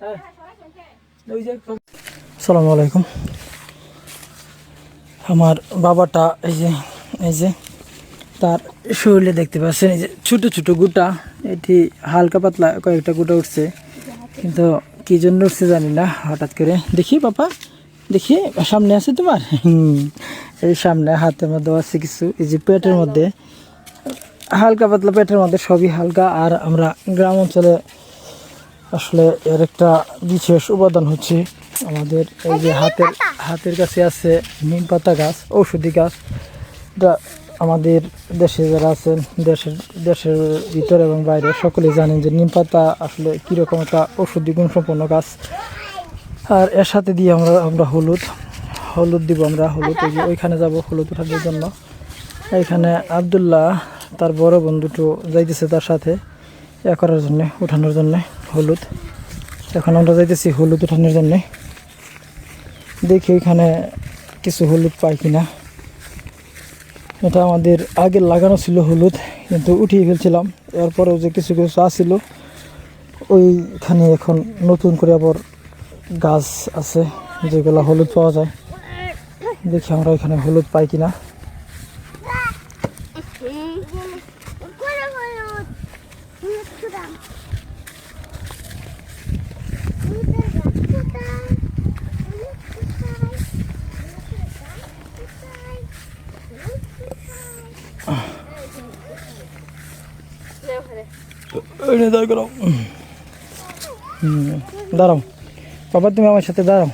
হ্যাঁ। সালামু আলাইকুম। আমার বাবাটা এই যে এই যে, তার শরীরে দেখতে পাচ্ছেন, এই যে ছোটো ছোটো গুটা, এটি হালকা পাতলা কয়েকটা গুটা উঠছে। কিন্তু কি জন্য উঠছে জানি না, হঠাৎ করে দেখি বাবা দেখি সামনে আছে তোমার? এই সামনে হাতের মধ্যে আছে কিছু, এই যে পেটের মধ্যে, হালকা পাতলা পেটের মধ্যে সবই হালকা। আর আমরা গ্রাম অঞ্চলে আসলে এর একটা বিশেষ উপাদান হচ্ছে আমাদের এই যে হাতের হাতের কাছে আছে নিম পাতা গাছ, ঔষধি গাছ। এটা আমাদের দেশে যারা আছেন, দেশের দেশের ভিতরে এবং বাইরে, সকলেই জানেন যে নিম পাতা আসলে কীরকম একটা ঔষধি গুণসম্পন্ন গাছ। আর এর সাথে দিয়ে আমরা আমরা হলুদ হলুদ দিব আমরা, হলুদ এই যে ওইখানে যাব, হলুদ উঠানোর জন্য। এইখানে আবদুল্লাহ, তার বড় বন্ধুটো যাইতেছে তার সাথে, এ করার জন্যে, উঠানোর জন্য। হলুদ। এখন আমরা যাইতেছি হলুদ উঠানোর জন্যে। দেখি ওইখানে কিছু হলুদ পাই কিনা। এটা আমাদের আগে লাগানো ছিল হলুদ, কিন্তু উঠিয়ে ফেলছিলাম। এরপরেও যে কিছু কিছু আসছিল ওইখানে এখন নতুন করে আবার গাছ আছে, যেগুলো হলুদ পাওয়া যায়। দেখি আমরা এখানে হলুদ পাই কিনা। দাঁড় করো দাঁড়াও। বাবা তুমি আমার সাথে দাঁড়াও।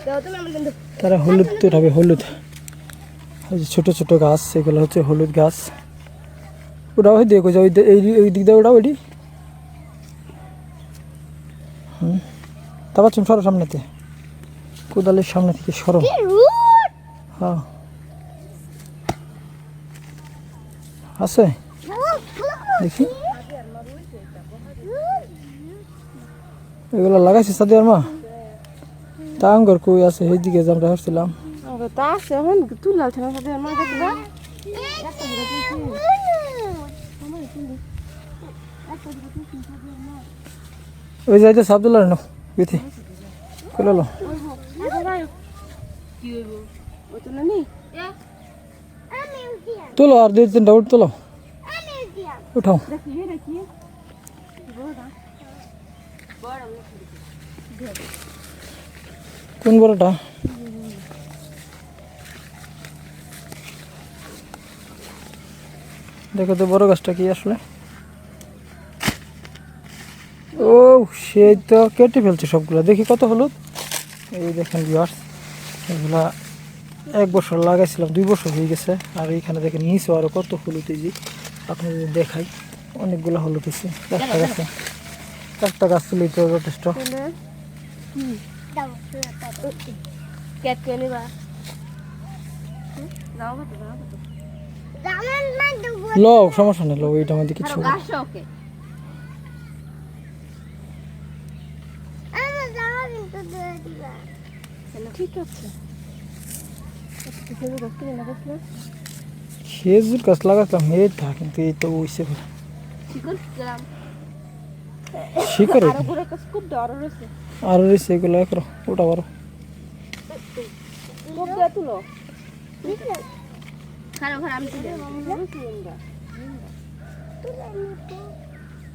তারা হলুদ তো উঠাবে হলুদ। ছোটো ছোটো গাছ এগুলো হচ্ছে হলুদ গাছ। ওটা ওই দেখো যে ওই এই ওই দিক দিয়ে ওটা ওইটি হুম। তারপর তুমি সরো সামনেতে। কোদালের সামনে থেকে সরো। হ্যাঁ। আছে? দেখি। এগুলো লাগাইছি সাদিয়ার মা তা আঙ্গর কই আছে এই দিকে যে আমরা হাসছিলাম তা আছে এখন তুই লাল ছানা সাথে আমার দেখবা ওই যাইতে সাবদুল্লাহ নো বিথি কইলো লো কি হইব ও তো না নি তোলো আর দুই তিনটা উঠ তোলো উঠাও দেখি হে দেখি কোন বড়টা? দেখো তো বড় গাছটা কি আসলে? ও, সেই তো কেটে ফেলছে সবগুলো। দেখি কত হলুদ? এই দেখেন বিয়ার্স এগুলা এক বছর লাগাইছিলাম, দুই বছর হয়ে গেছে। আর এইখানে দেখেন নিচেও আরও কত হলুদ এই যে। আপনি যদি দেখাই, অনেকগুলো হলুদ হয়েছে একটা গাছে, একটা গাছ তুলেই তো যথেষ্ট। কেট কে নিবা। লো সমস্যা নেই লো ওইটা আমাদের কিছু ওকে। ঠিক আছে। খেজুর গাছ লাগাতাম এটা কিন্তু এই তো উইসে শিকড় গেলাম শিকড় আরও করে রয়েছে। আর রয়েছে এগুলো একরো ওটা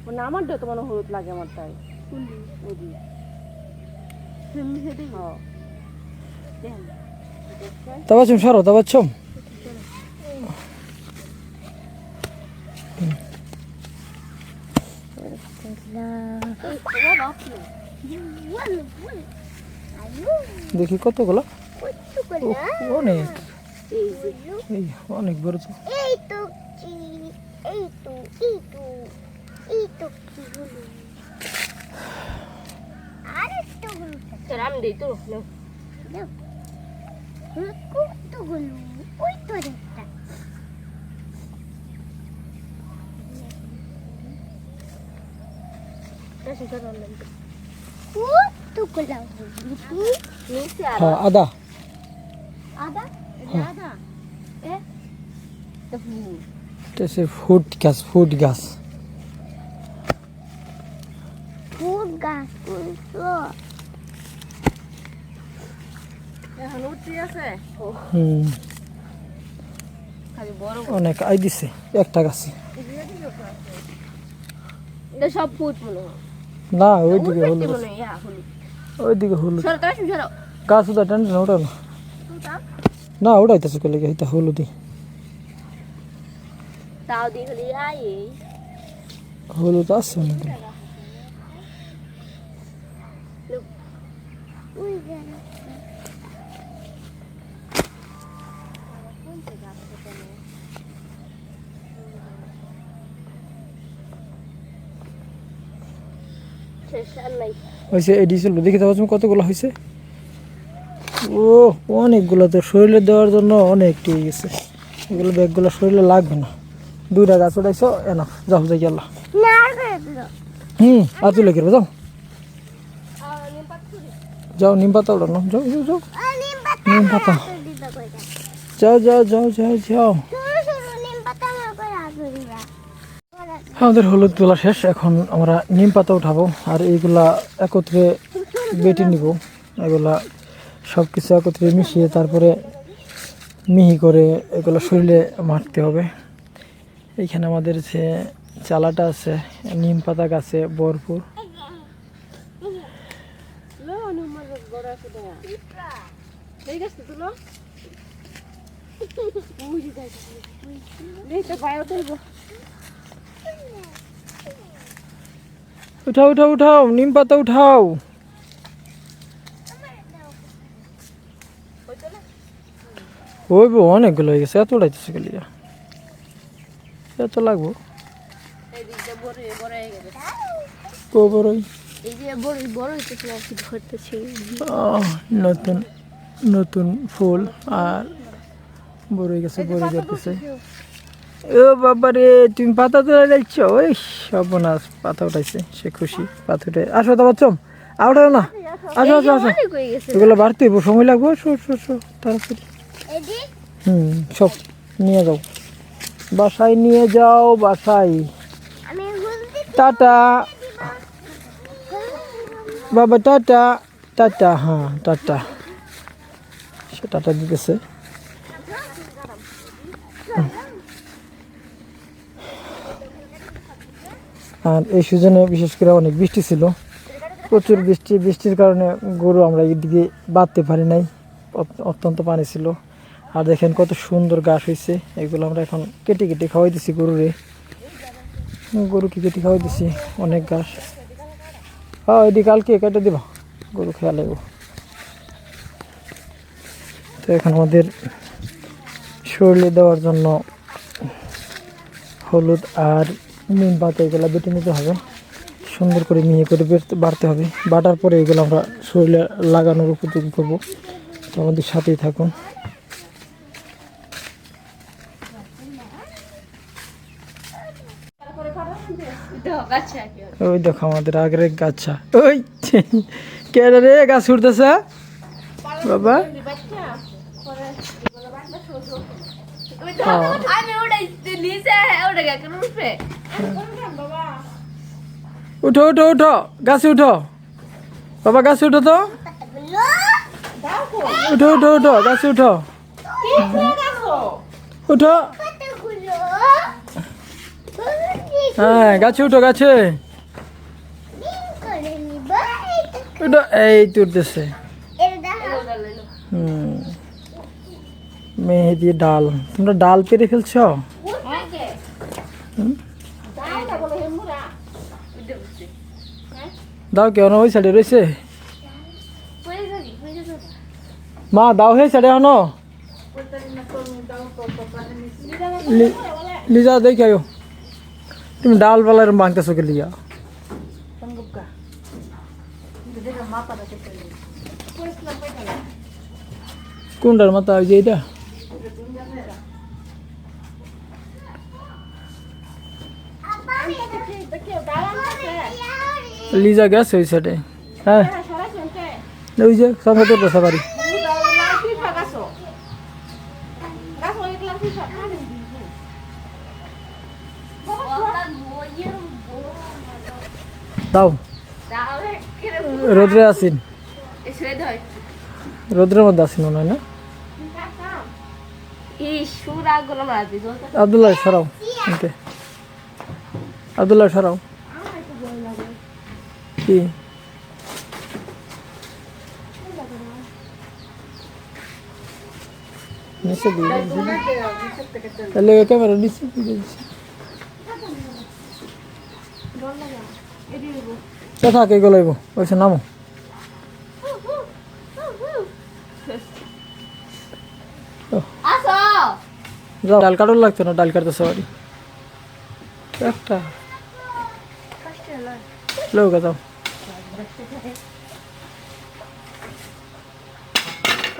না আমার তো মনে হলুদ লাগে আমার তাই। ওদি হ্যাঁ দেখেন তারপর চুম সরো তারপর চুম দেখি কতগুলো? অনেক। এই অনেক বড় তো। এই তো কি এই তো এই তো এই তো কি হলো? আর একটু হলো তোর আমি দিই তো নাও। কত হলো ওই তো একটা বেশি করে আনলাম তো। কতগুলা হলো নিচে আর হ্যাঁ আদা। আদা? আদা? এ? ফুল। এটা হচ্ছে ফুড গাছ অনেক আই দিছে একটা গাছে। সব ফুট মনে হয়। না ওইদিকে হলুদ ওইদিকে হলুদ। গাছ উদা টান না ওটা না। না উড়াইতেছে কে লেগে? হইতা হলুদি হলুদ আছে অনেক শেষ আর নাই হয়েছে এডি ছিল দেখে দেওয়া তুমি কতগুলো হয়েছে? ও অনেকগুলো তো শরীরে দেওয়ার জন্য অনেক হয়ে গেছে। এগুলো ব্যাগগুলো শরীরে লাগবে না। দুইটা গাছ উঠাইছো এনা যাও যাই গেল হুম আজু লেগে যাও। যাও নিম পাতা উড়ানো যাও যাও যাও। নিম পাতা যাও যাও যাও যাও যাও। আমাদের হলুদ তোলা শেষ এখন আমরা নিম পাতা উঠাবো আর এইগুলা একত্রে বেটে নিব। এগুলা সব কিছু একত্রে মিশিয়ে তারপরে মিহি করে এগুলো শরীরে মারতে হবে। এইখানে আমাদের যে চালাটা আছে নিম পাতা গাছে ভরপুর। তো লো বুঝি যাই নেই তো বাইরে তুলবো উঠাও উঠাও উঠাও, নিম পাতা উঠাও। ওই বউ অনেকগুলো হয়ে গেছে, এত উড়াইতেছে গেলি এত লাগবো। নতুন নতুন ফুল আর বড় গেছে বড় যেতেছে ও বাবা রে তুমি পাতা তোলা যাচ্ছ ওই সর্বনাশ পাতা উঠাইছে সে খুশি পাতা উঠে আসো তো বাচ্চম আউটাও না। আসো আসো আসো। এগুলো বাড়তে হইবো, সময় লাগবে শো শো শো তাড়াতাড়ি। হুম সব নিয়ে যাও। বাসায় নিয়ে যাও বাসায়। টাটা। বাবা টাটা টাটা হ্যাঁ টাটা। সে টাটা দিতেছে। আর এই সিজনে বিশেষ করে অনেক বৃষ্টি ছিল। প্রচুর বৃষ্টি, বৃষ্টির কারণে গরু আমরা এদিকে বাঁধতে পারি নাই অত্যন্ত পানি ছিল। আর দেখেন কত সুন্দর ঘাস হয়েছে এগুলো আমরা এখন কেটে কেটে খাওয়াই দিছি গরুরে। গরুকে কেটে খাওয়াই দিছি, অনেক ঘাস। হ্যাঁ এটি কালকে কেটে দিব, গরু খেয়া লাগবো। তো এখন আমাদের শরীরে দেওয়ার জন্য হলুদ আর নিম পাতা এগুলো বেটে নিতে হবে। সুন্দর করে মিহি করে বাড়তে হবে। বাটার পরে এগুলো আমরা শরীরে লাগানোর উপযোগী করব। তো আমাদের সাথেই থাকুন। ওই দেখো আমাদের আগের গাছা। ওই কে রে গাছ উঠতেছে? বাবা। আমি ওটাই নিচে ওটা কেন উঠবে? উঠো উঠো উঠো। গাছে উঠো। বাবা, গাছে উঠো তো। উঠো উঠো উঠো। গাছে উঠো। উঠো। হ্যাঁ গাছে উঠো গাছে। উঠো, এই তো উঠতেছে। মেহেদি ডাল। তোমরা ডাল পেরে ফেলছো? দাও কেন ওই সাইডে রয়েছে মা, দাও হে সাইডে লি- লিজা, দেখি আয়ো। তুমি ডাল বালার মাংতেছো কে লিয়া কোনটার মাথা ওই যে এটা লিজা গেছে ওই সাইডে হ্যাঁ। ওই যে সঙ্গে তোর তো সবারই দাও। রোদ্রে আসিন রোদ্রের মধ্যে আসিন মনে হয় না? আবদুল্লাহ, সরাও। আবদুল্লাহ, সরাও। কি? নিচে দিয়ে। তাহলে ক্যামেরা নিচে দিয়ে দিয়েছি। কে থাকে আইবো ওইসে নামো। যাও। ডাল কাটল লাগতো না? ডাল কাটতে সবারই একটা। লোক যাও।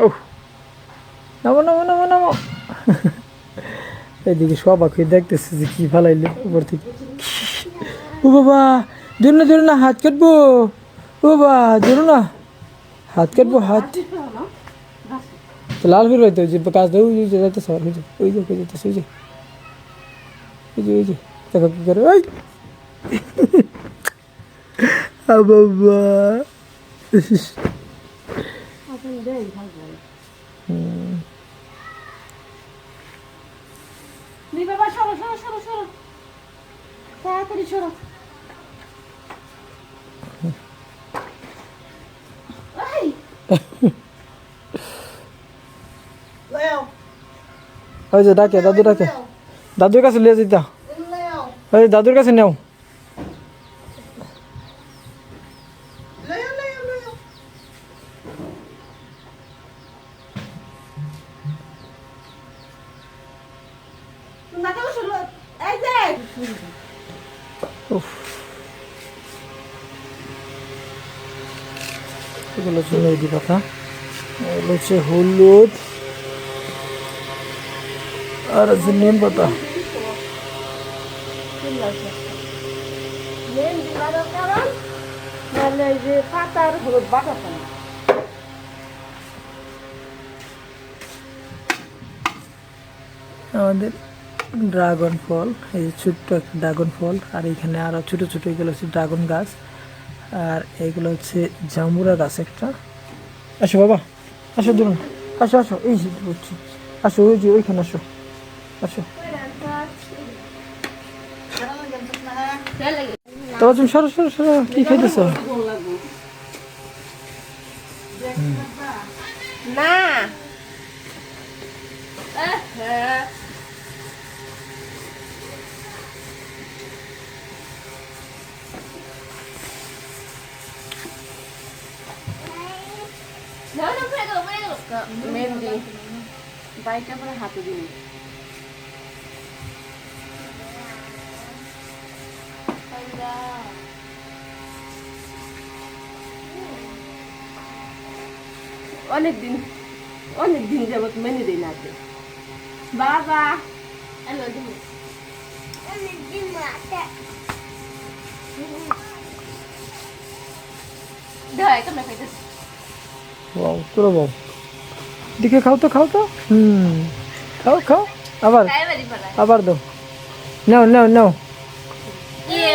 ও নামো নামো নামো নামো। এদিকে সব আঁকি দেখতেছে যে কি ফালাইলে উপর থেকে। ও বাবা, জোর না জোর না, হাত কাটবো। ও বাবা, জোর না। হাত কাটবো, হাত। লাল ফির হইতে যে কাজ দেয় ওই যে যাইতে সর ওই যে ওই যে ওই যে। ওই যে ওই যে, দেখো কি করে, ওই। বাবা। তাড়াতাড়ি সরো। ওই যে ডাকে দাদু ডাকে। দাদুর কাছে নিয়ে যেতা। ওই দাদুর কাছে নেও। হচ্ছে হলুদ। আর আছে নিম পাতা। আমাদের ড্রাগন ফল এই যে ছোট্ট একটা ড্রাগন ফল আর এখানে আরও ছোট ছোট এগুলো হচ্ছে ড্রাগন গাছ। আর এগুলো হচ্ছে জামুরা গাছ একটা। আসো বাবা। আসো, ধরুন। আসো আসো, এই বলছি আসো, ওই যে ওইখানে আসো। আসো। তবে তুমি সরো সরো সরো। কি খাইতেছ? না বাইকটা পরে হাতে দিন অনেক দিন অনেক দিন যাবত মেনে দিই না হাতে। বাবা! হ্যালো দিন দেখ কেমন খাইতেছে? বাউ তোরা বাউ দিকে খাও তো খাও তো হুম খাও খাও আবার গায়ে বাড়ি পালা আবার দাও নাও নাও নাও ইয়ে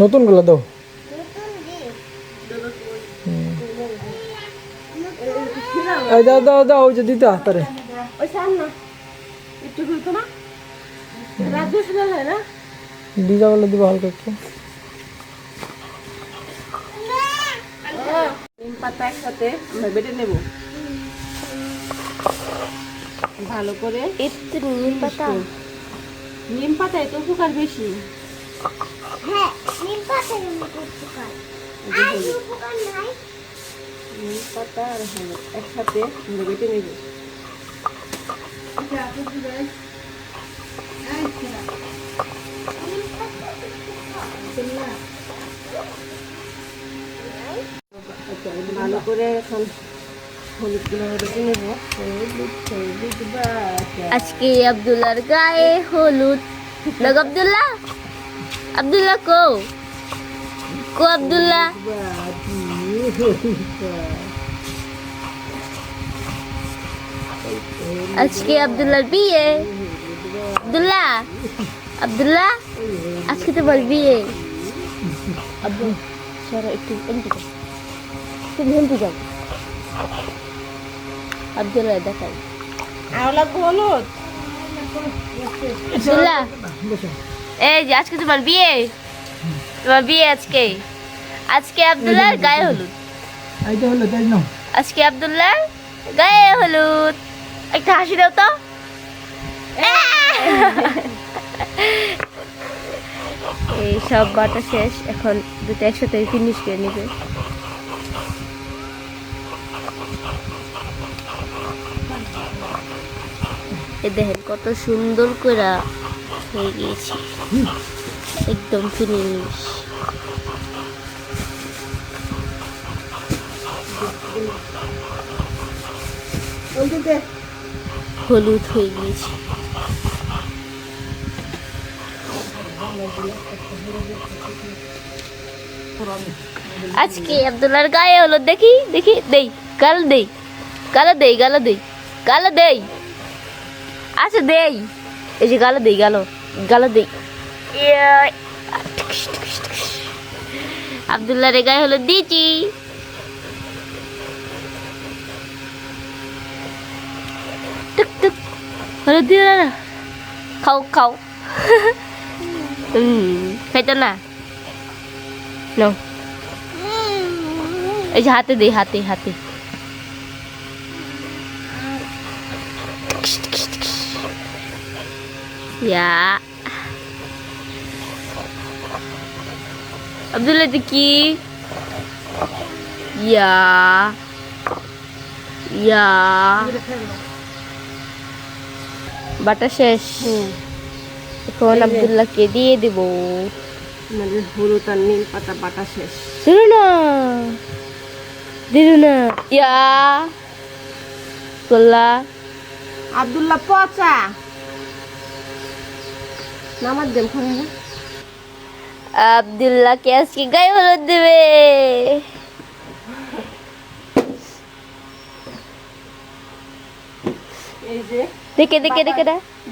নতুনগুলো দাও এই দাও দাও দাও ওই যে দিতে হাতারে দিজা বলে দিব হালকা একটু। পাতা একসাথে আমরা বেটে নেব। ভালো করে একটু নিম পাতা? নিম পাতায় তো উপকার বেশি। হ্যাঁ নিম উপকার আর উপকার নাই। নিম পাতা আর হলুদ একসাথে আমরা বেটে নেব। নিম পাতা ভালো করে এখন হলুদগুলো বেটে নেব হলুদ হলুদ বাটা আজকে আব্দুল্লাহর গায়ে হলুদ লোক আব্দুল্লাহ আব্দুল্লাহ কো কো আব্দুল্লাহ আজকে আব্দুল্লাহর বিয়ে আব্দুল্লাহ আব্দুল্লাহ আজকে তোমার বিয়ে আব্দুল সরো একটু এমপি যাও তুমি এমপি যাও আব্দুল্লাহ দেখাই। আওলা হলুদ? আব্দুল্লাহ এই যে আজকে তোমার বিয়ে। তোমার বিয়ে আজকে। আজকে আব্দুল্লাহর গায়ে হলুদ। এইটা হলো তাই না আজকে আব্দুল্লাহর গায়ে হলুদ। একটা হাসি দাও তো। এই সব বাটা শেষ এখন দুটো একসাথে ফিনিশ করে নিবে। এ দেখেন কত সুন্দর করে হয়ে গিয়েছে। একদম ফিনিশ হলুদ হয়ে গিয়েছে। আজকে আব্দুল্লাহর গায়ে হলো দেখি দেখি দেই কাল দেই কালো দেই কালো দেই কালো দেই। আচ্ছা দেই। এই যে গালা দেই, গালো। গালা দেই। টিকিস। আব্দুল্লাহর গায়ে হলো দিয়েছি। টুক টুক। হলো দিয়ে না খাও খাও। খাইতো না? নো এই যে হাতে দেই হাতে হাতে। ইয়া আব্দুল্লাহ এটা কি ইয়া ইয়া বাটা শেষ এখন আব্দুল্লাহকে দিয়ে দেব আমাদের হলুদ আর নীল পাতা বাটা শেষ দিল না দিল না ইয়া গোল্লা আব্দুল্লাহ পচা দেন খাবে না। আব্দুল্লাহকে আজকে গায়ে হলুদ দেবে? এই দেখে দেখে দেখে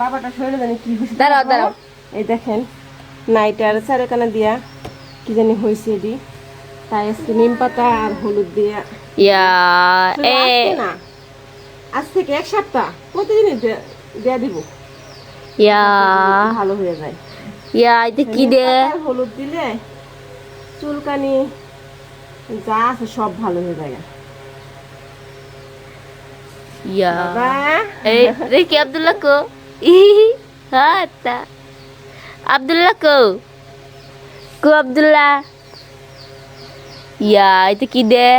বাবাটা শরীরে জানি কি হয়েছে। দাঁড়াও, দাঁড়াও। এই দেখেন নাইটার চারেখানা দিয়া কি জানি হয়েছে এটি। তাই আজকে নিম পাতা আর হলুদ দিয়া। ইয়া এ আজ থেকে এক সপ্তাহ প্রতিদিনই দেয়া দিব। ইয়া। ভালো হয়ে যায়। ইয়া এটা কি দে? হলুদ দিলে চুলকানি যা আছে সব ভালো হয়ে যায়। ইয়া। আব্দুল্লাহ কো? হ্যাঁ তা আব্দুল্লাহ কো? কো আব্দুল্লাহ? ইয়া এটা কি দে?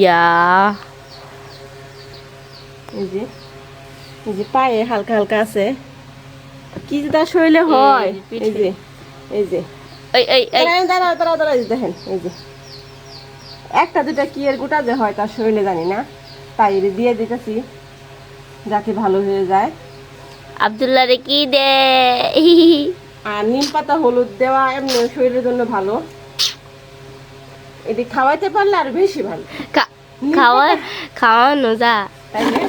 ইয়া। এই যে। এই যে পায়ে হালকা হালকা আছে। কি যে তার শরীরে হয়। এই যে এই যে এই যে। এই এই এই। দাঁড়াও দাঁড়াও দাঁড়াও দাঁড়াও এই যে দেখেন এই যে। একটা দুটা কি এর গোটা যে হয় তার শরীরে জানি না। তাই দিয়ে দিতেছি যাতে ভালো হয়ে যায়। আব্দুল্লাহ রে কি দে? আর নিম পাতা হলুদ দেওয়া এমনি শরীরের জন্য ভালো। এটি খাওয়াইতে পারলে আর বেশি ভালো। খাওয়া খাওয়ানো যা। তাই না?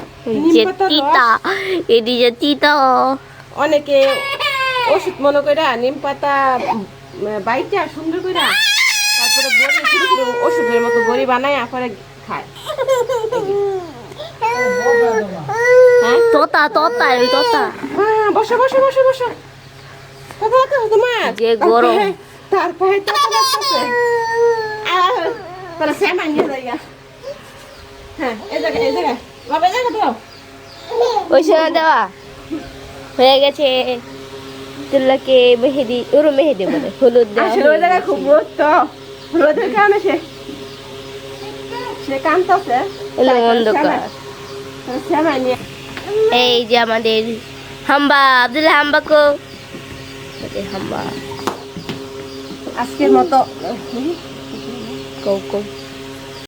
যে তিতা এটি যে তিতা। অনেকে ওষুধ মনে করে নিম পাতা বাইটা সুন্দর করে তারপরে বড়ি ছোট ছোট ওষুধের মতো বড়ি বানায় তারপরে খায়। তোতা তোতা ওই তোতা। বসো বসো বসো বসো। কথা তো তোমার যে গরম। তারপরে তো লাগতেছে তাহলে স্যাম আনিয়ে যাইয়া হ্যাঁ এই জায়গা এই জায়গা ওই সময় দেওয়া। হয়ে গেছে। তুল্লাকে মেহেদি ওরও মেহেদি বলে হলুদ দেওয়া আসলে খুব রোদ তো। রোদের কারণে সে সে কানতেছে অন্ধকার। এই যে আমাদের হাম্বা আব্দুল হাম্বা কো। হাম্বা। আজকের মতো কৌ কৌ